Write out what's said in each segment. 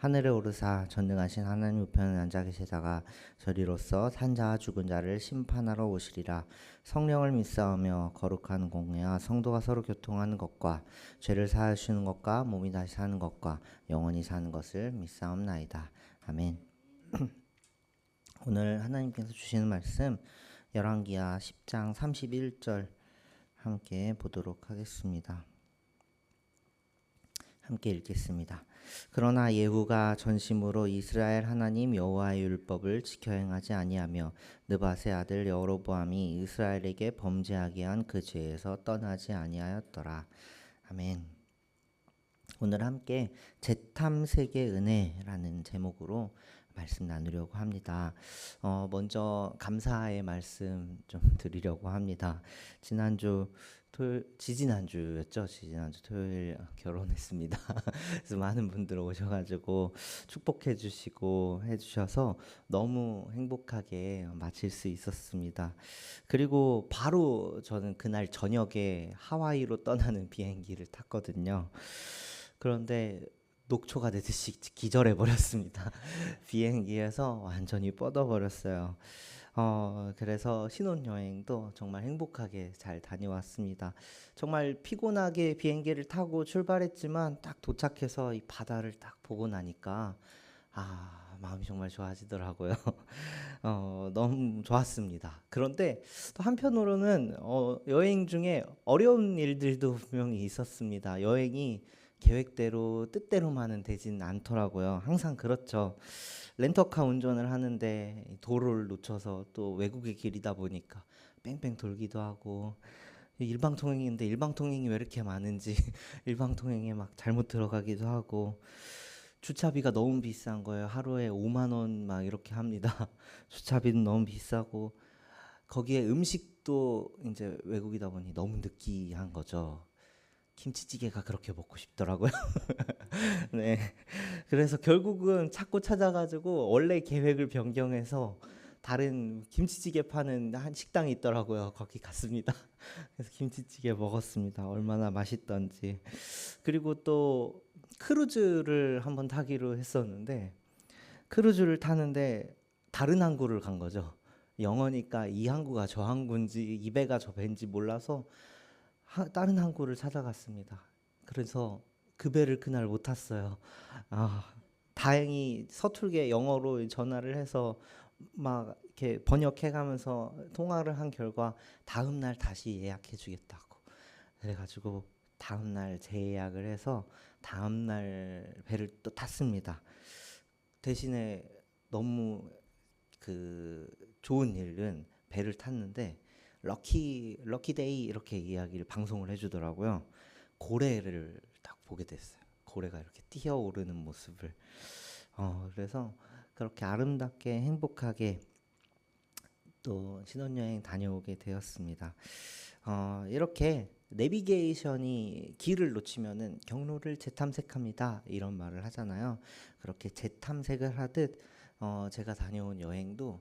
하늘에 오르사 전능하신 하나님 우편에 앉아 계시다가 저리로서 산자와 죽은 자를 심판하러 오시리라 성령을 믿사오며 거룩한 공예와 성도가 서로 교통하는 것과 죄를 사하시는 것과 몸이 다시 사는 것과 영원히 사는 것을 믿사옵나이다. 아멘. 오늘 하나님께서 주시는 말씀 열왕기하 10장 31절 함께 보도록 하겠습니다. 함께 읽겠습니다. 그러나 예후가 전심으로 이스라엘 하나님 여호와의 율법을 지켜 행하지 아니하며 느바세 아들 여로보암이 이스라엘에게 범죄하게 한 그 죄에서 떠나지 아니하였더라. 아멘. 오늘 함께 재탐색의 은혜라는 제목으로 말씀 나누려고 합니다. 어, 먼저 감사의 말씀 좀 드리려고 합니다. 지난주 토요일, 지지난 주였죠. 지지난 주 토요일 결혼했습니다. 그래서 많은 분들 오셔가지고 축복해 주시고 해주셔서 너무 행복하게 마칠 수 있었습니다. 그리고 바로 저는 그날 저녁에 하와이로 떠나는 비행기를 탔거든요. 그런데 녹초가 되듯이 기절해 버렸습니다. 비행기에서 완전히 뻗어 버렸어요. 어, 그래서 신혼여행도 정말 행복하게 잘 다녀왔습니다. 정말 피곤하게 비행기를 타고 출발했지만 딱 도착해서 이 바다를 딱 보고 나니까 아, 마음이 정말 좋아지더라고요. 어, 너무 좋았습니다. 그런데 또 한편으로는 어, 여행 중에 어려운 일들도 분명히 있었습니다. 여행이 계획대로 뜻대로만은 되진 않더라고요. 항상 그렇죠. 렌터카 운전을 하는데 도로를 놓쳐서 또 외국의 길이다 보니까 뺑뺑 돌기도 하고 일방통행인데 일방통행이 왜 이렇게 많은지 일방통행에 막 잘못 들어가기도 하고 주차비가 너무 비싼 거예요. 하루에 5만 원 막 이렇게 합니다. 주차비는 너무 비싸고 거기에 음식도 이제 외국이다 보니 너무 느끼한 거죠. 김치찌개가 그렇게 먹고 싶더라고요. 네. 그래서 결국은 찾고 찾아가지고 원래 계획을 변경해서 다른 김치찌개 파는 한 식당이 있더라고요. 거기 갔습니다. 그래서 김치찌개 먹었습니다. 얼마나 맛있던지. 그리고 또 크루즈를 한번 타기로 했었는데 크루즈를 타는데 다른 항구를 간 거죠. 영어니까 이 항구가 저 항구인지 이 배가 저 배인지 몰라서 하, 다른 항구를 찾아갔습니다. 그래서 그 배를 그날 못 탔어요. 아, 다행히 서툴게 영어로 전화를 해서 막 이렇게 번역해가면서 통화를 한 결과 다음 날 다시 예약해 주겠다고 그래가지고 다음 날 재예약을 해서 다음 날 배를 또 탔습니다. 대신에 너무 그 좋은 일은 배를 탔는데 럭키 럭키데이 이렇게 이야기를 방송을 해주더라고요. 고래를 딱 보게 됐어요. 고래가 이렇게 뛰어오르는 모습을. 어, 그래서 그렇게 아름답게 행복하게 또 신혼여행 다녀오게 되었습니다. 어, 이렇게 내비게이션이 길을 놓치면은 경로를 재탐색합니다. 이런 말을 하잖아요. 그렇게 재탐색을 하듯 어, 제가 다녀온 여행도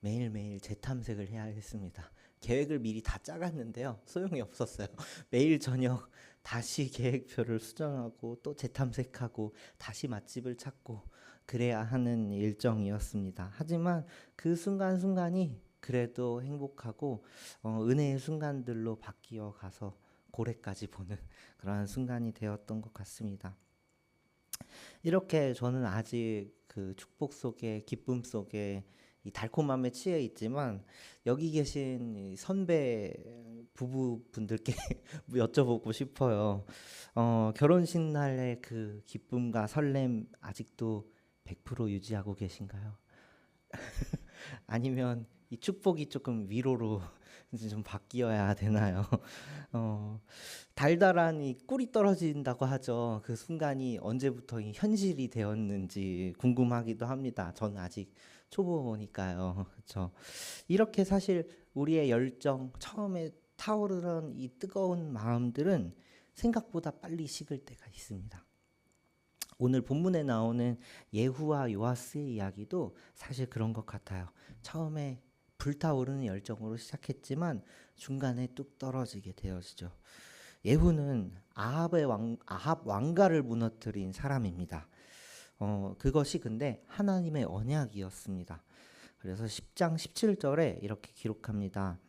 매일매일 재탐색을 해야 했습니다. 계획을 미리 다 짜갔는데요. 소용이 없었어요. 매일 저녁 다시 계획표를 수정하고 또 재탐색하고 다시 맛집을 찾고 그래야 하는 일정이었습니다. 하지만 그 순간순간이 그래도 행복하고 어, 은혜의 순간들로 바뀌어 가서 고래까지 보는 그러한 순간이 되었던 것 같습니다. 이렇게 저는 아직 그 축복 속에 기쁨 속에 이 달콤함에 취해 있지만 여기 계신 선배 부부분들께 여쭤보고 싶어요. 어, 결혼식 날의 그 기쁨과 설렘 아직도 100% 유지하고 계신가요? 아니면 이 축복이 조금 위로로 좀 바뀌어야 되나요? 어, 달달한 이 꿀이 떨어진다고 하죠. 그 순간이 언제부터 현실이 되었는지 궁금하기도 합니다. 저는 아직 초보니까요. 그렇죠. 이렇게 사실 우리의 열정 처음에 타오르는 이 뜨거운 마음들은 생각보다 빨리 식을 때가 있습니다. 오늘 본문에 나오는 예후와 요아스의 이야기도 사실 그런 것 같아요. 처음에 불타오르는 열정으로 시작했지만 중간에 뚝 떨어지게 되어지죠. 예후는 아합의 왕 아합 왕가를 무너뜨린 사람입니다. 어, 그것이 근데 하나님의 언약이었습니다. 그래서 10장 17절에 이렇게 기록합니다.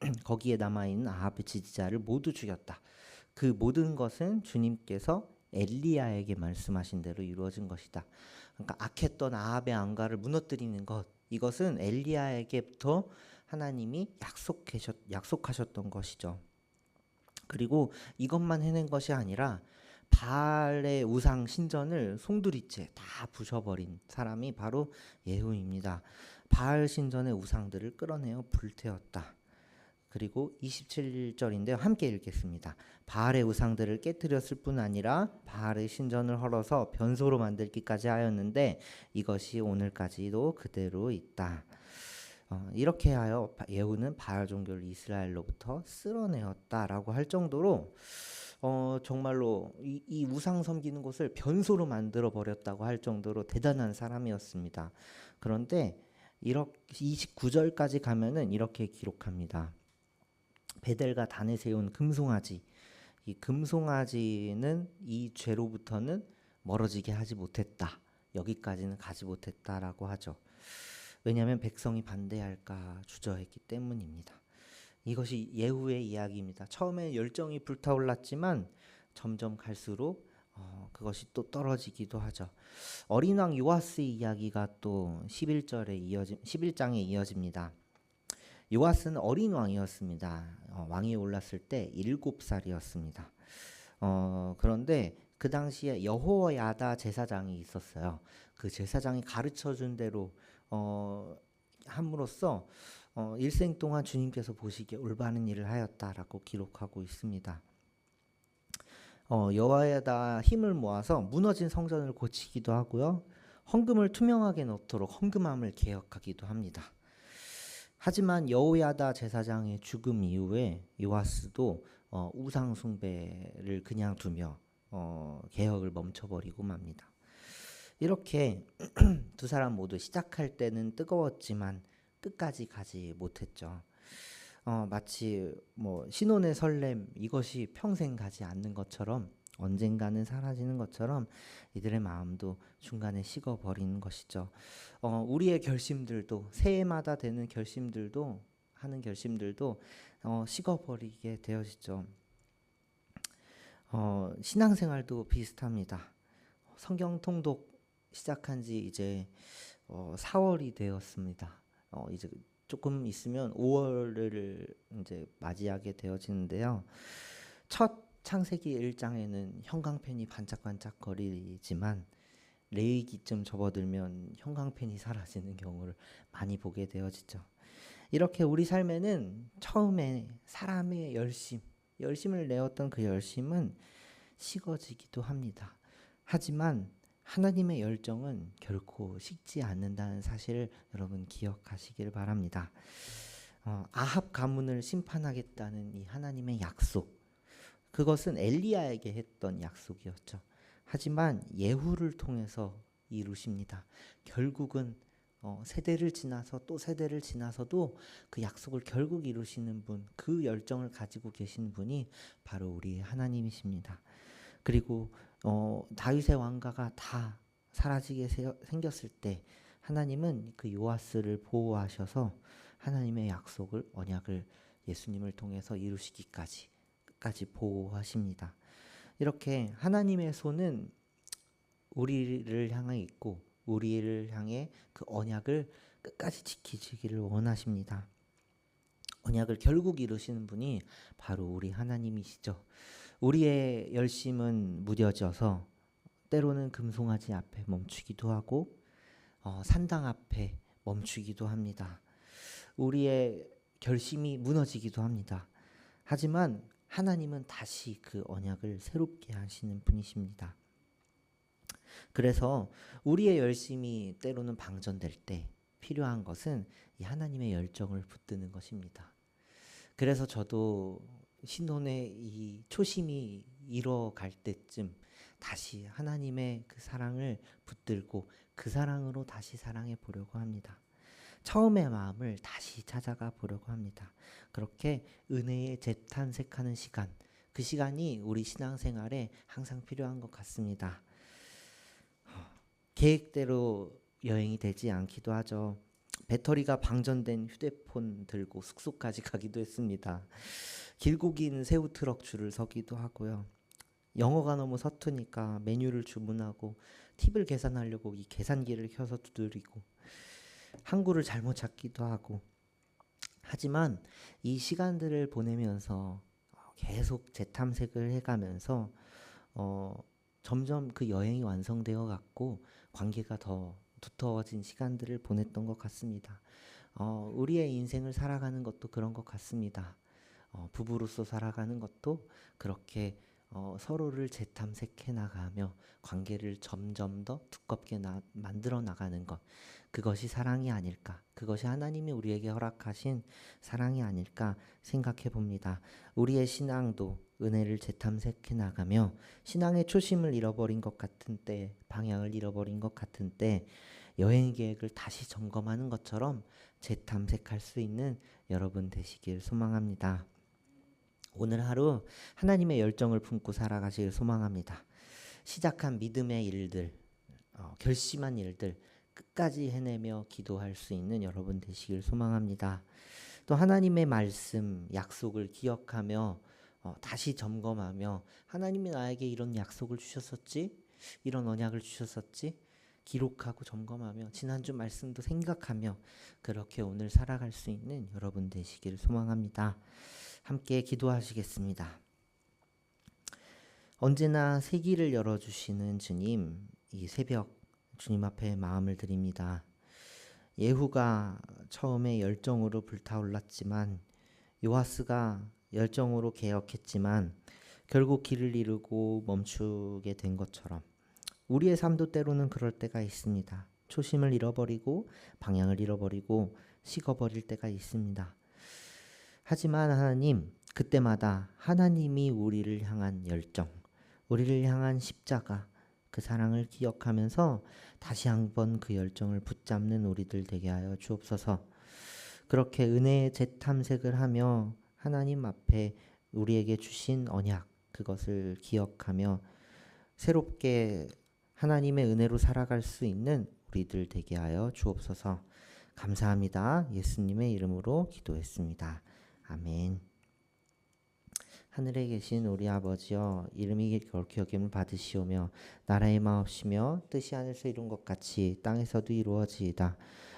거기에 남아 있는 아합의 지지자를 모두 죽였다. 그 모든 것은 주님께서 엘리야에게 말씀하신 대로 이루어진 것이다. 그러니까 악했던 아합의 안가를 무너뜨리는 것 이것은 엘리야에게부터 하나님이 약속하셨, 약속하셨던 것이죠. 그리고 이것만 해낸 것이 아니라 바알의 우상 신전을 송두리째 다 부셔버린 사람이 바로 예후입니다. 바알 신전의 우상들을 끌어내어 불태웠다. 그리고 27절인데 함께 읽겠습니다. 바알의 우상들을 깨뜨렸을 뿐 아니라 바알의 신전을 헐어서 변소로 만들기까지 하였는데 이것이 오늘까지도 그대로 있다. 어, 이렇게 하여 예후는 바알 종교를 이스라엘로부터 쓸어내었다라고 할 정도로 어, 정말로 이, 이 우상 섬기는 곳을 변소로 만들어 버렸다고 할 정도로 대단한 사람이었습니다. 그런데 이렇게 29절까지 가면은 이렇게 기록합니다. 베델과 단에 세운 금송아지 이 금송아지는 이 죄로부터는 멀어지게 하지 못했다. 여기까지는 가지 못했다라고 하죠. 왜냐하면 백성이 반대할까 주저했기 때문입니다. 이것이 예후의 이야기입니다. 처음에 열정이 불타올랐지만 점점 갈수록 어, 그것이 또 떨어지기도 하죠. 어린 왕 요아스의 이야기가 또 11절에 이어지 11장에 이어집니다. 요아스는 어린 왕이었습니다. 어, 왕이 올랐을 때 일곱 살이었습니다. 어, 그런데 그 당시에 여호야다 제사장이 있었어요. 그 제사장이 가르쳐 준 대로 어, 함으로써 어, 일생 동안 주님께서 보시기에 올바른 일을 하였다라고 기록하고 있습니다. 어, 여호야다 힘을 모아서 무너진 성전을 고치기도 하고요. 헌금을 투명하게 넣도록 헌금함을 개혁하기도 합니다. 하지만 여호야다 제사장의 죽음 이후에 요아스도 어, 우상 숭배를 그냥 두며 어, 개혁을 멈춰버리고 맙니다. 이렇게 두 사람 모두 시작할 때는 뜨거웠지만 끝까지 가지 못했죠. 어, 마치 뭐 신혼의 설렘 이것이 평생 가지 않는 것처럼 언젠가는 사라지는 것처럼 이들의 마음도 중간에 식어버리는 것이죠. 어, 우리의 결심들도 새해마다 되는 결심들도 하는 결심들도 어, 식어버리게 되어지죠. 어, 신앙생활도 비슷합니다. 성경 통독 시작한 지 이제 어, 4월이 되었습니다. 어, 이제 조금 있으면 5월을 이제 맞이하게 되어지는데요. 첫 창세기 1장에는 형광펜이 반짝반짝 거리지만 레이기쯤 접어들면 형광펜이 사라지는 경우를 많이 보게 되어지죠. 이렇게 우리 삶에는 처음에 사람의 열심, 열심을 내었던 그 열심은 식어지기도 합니다. 하지만 하나님의 열정은 결코 식지 않는다는 사실을 여러분 기억하시길 바랍니다. 어, 아합 가문을 심판하겠다는 이 하나님의 약속, 그것은 엘리야에게 했던 약속이었죠. 하지만 예후를 통해서 이루십니다. 결국은 어, 세대를 지나서 또 세대를 지나서도 그 약속을 결국 이루시는 분, 그 열정을 가지고 계신 분이 바로 우리 하나님이십니다. 그리고 어, 다윗의 왕가가 다 사라지게 생겼을 때 하나님은 그 요아스를 보호하셔서 하나님의 약속을 언약을 예수님을 통해서 이루시기까지 끝까지 보호하십니다. 이렇게 하나님의 손은 우리를 향해 있고 우리를 향해 그 언약을 끝까지 지키시기를 원하십니다. 언약을 결국 이루시는 분이 바로 우리 하나님이시죠. 우리의 열심은 무뎌져서 때로는 금송아지 앞에 멈추기도 하고 어, 산당 앞에 멈추기도 합니다. 우리의 결심이 무너지기도 합니다. 하지만 하나님은 다시 그 언약을 새롭게 하시는 분이십니다. 그래서 우리의 열심이 때로는 방전될 때 필요한 것은 이 하나님의 열정을 붙드는 것입니다. 그래서 저도 신혼의 이 초심이 잃어갈 때쯤 다시 하나님의 그 사랑을 붙들고 그 사랑으로 다시 사랑해 보려고 합니다. 처음의 마음을 다시 찾아가 보려고 합니다. 그렇게 은혜에 재탄생하는 시간, 그 시간이 우리 신앙생활에 항상 필요한 것 같습니다. 계획대로 여행이 되지 않기도 하죠. 배터리가 방전된 휴대폰 들고 숙소까지 가기도 했습니다. 길고 긴 새우 트럭 줄을 서기도 하고요. 영어가 너무 서투니까 메뉴를 주문하고 팁을 계산하려고 이 계산기를 켜서 두드리고 항구를 잘못 찾기도 하고 하지만 이 시간들을 보내면서 계속 재탐색을 해가면서 어, 점점 그 여행이 완성되어 갔고 관계가 더 두터워진 시간들을 보냈던 것 같습니다. 어, 우리의 인생을 살아가는 것도 그런 것 같습니다. 어, 부부로서 살아가는 것도 그렇게 어, 서로를 재탐색해 나가며 관계를 점점 더 두껍게 나, 만들어 나가는 것 그것이 사랑이 아닐까 그것이 하나님이 우리에게 허락하신 사랑이 아닐까 생각해 봅니다. 우리의 신앙도 은혜를 재탐색해 나가며 신앙의 초심을 잃어버린 것 같은 때 방향을 잃어버린 것 같은 때 여행 계획을 다시 점검하는 것처럼 재탐색할 수 있는 여러분 되시길 소망합니다. 오늘 하루 하나님의 열정을 품고 살아가시길 소망합니다. 시작한 믿음의 일들, 어, 결심한 일들 끝까지 해내며 기도할 수 있는 여러분 되시길 소망합니다. 또 하나님의 말씀, 약속을 기억하며 어, 다시 점검하며 하나님이 나에게 이런 약속을 주셨었지? 이런 언약을 주셨었지? 기록하고 점검하며 지난주 말씀도 생각하며 그렇게 오늘 살아갈 수 있는 여러분 되시길 소망합니다. 함께 기도하시겠습니다. 언제나 세기를 열어주시는 주님, 이 새벽 주님 앞에 마음을 드립니다. 예후가 처음에 열정으로 불타올랐지만 요하스가 열정으로 개혁했지만 결국 길을 잃고 멈추게 된 것처럼 우리의 삶도 때로는 그럴 때가 있습니다. 초심을 잃어버리고 방향을 잃어버리고 식어버릴 때가 있습니다. 하지만 하나님, 그때마다 하나님이 우리를 향한 열정, 우리를 향한 십자가, 그 사랑을 기억하면서 다시 한번 그 열정을 붙잡는 우리들 되게 하여 주옵소서. 그렇게 은혜의 재탐색을 하며 하나님 앞에 우리에게 주신 언약, 그것을 기억하며 새롭게 하나님의 은혜로 살아갈 수 있는 우리들 되게 하여 주옵소서. 감사합니다. 예수님의 이름으로 기도했습니다. 아멘. 하늘에 계신 우리 아버지여 이름이 거룩히 여김을 받으시오며 나라의 마옵시며 뜻이 하늘에서 이룬 것 같이 땅에서도 이루어지이다.